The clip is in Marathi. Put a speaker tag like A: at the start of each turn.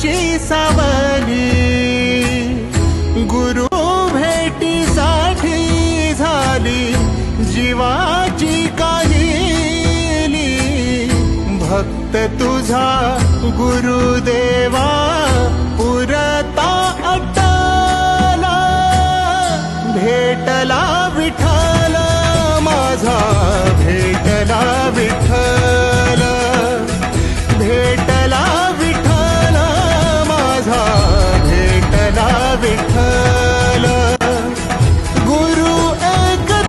A: ची सावली. गुरु भेटीसाठी झाली जीवाची काहिली. भक्त तुझा गुरुदेवा पुरता अटला. भेटला